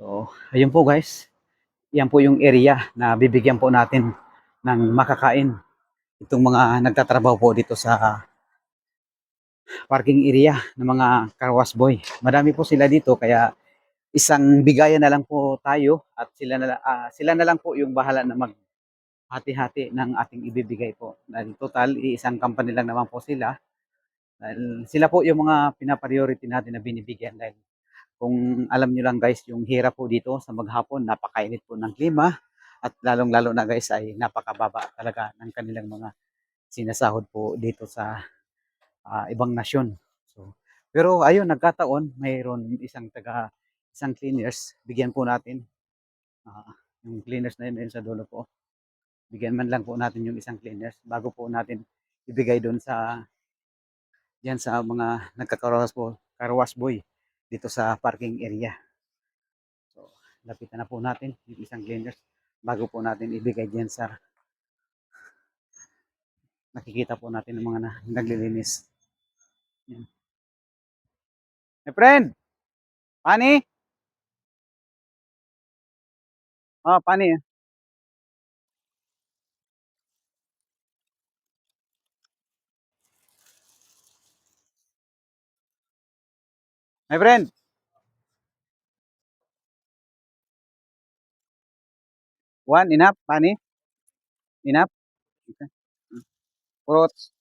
So, ayun po guys. Yan po yung area na bibigyan po natin ng makakain. Itong mga nagtatrabaho po dito sa parking area ng mga carwash boy. Madami po sila dito kaya isang bigayan na lang po tayo at sila na, ah, sila na lang po yung bahala na mag hati-hati ng ating ibibigay po. Dahil total, isang company lang naman po sila. Dahil sila po yung mga pinapriority natin na binibigyan dahil kung alam nyo lang guys, yung hirap po dito sa maghapon, napakainit po ng klima at lalong-lalo na guys ay napakababa talaga ng kanilang mga sinasahod po dito sa ah, ibang nasyon. So, pero ayun, nagkataon, mayroon isang taga, isang cleaners, bigyan po natin. Ah, yung cleaners na yun, ayun sa dulo po. Bigyan man lang po natin yung isang cleaners bago po natin ibigay doon sa yan sa mga nagkakarowas po, carwash boy dito sa parking area. So, lapitan na po natin yung isang cleaners bago po natin ibigay diyan sa nakikita po natin ng mga na, naglilinis. Yan. My friend! Pani? Oh, pani. My friend! One, enough? Pani? Enough? Okay. Fruits?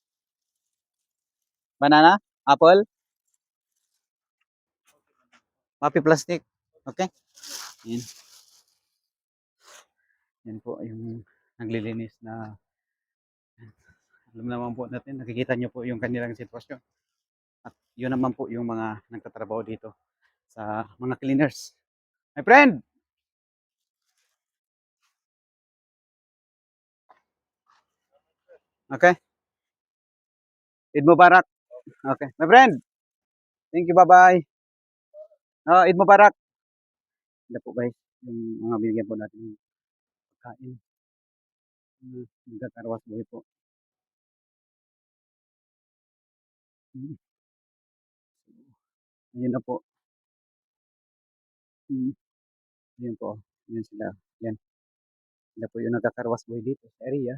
Banana? Apple? Mapi plastic? Okay? Yan. Yan po yung naglilinis na alam naman po natin, nakikita nyo po yung kanilang sitwasyon. At yun naman po yung mga nagtatrabaho dito sa mga cleaners. My friend! Okay? Eid Mubarak. Okay. My friend! Thank you, bye-bye. Oh, Eid Mubarak. Ito po guys, yung mga binigyan po natin ng pagkain. Uh, Nagkakarwas buhay po. Mm. Ayun na po. Mm. Ayun po. Yan sila. Yan. Sila po yung nagkakarwas buhay dito sa area.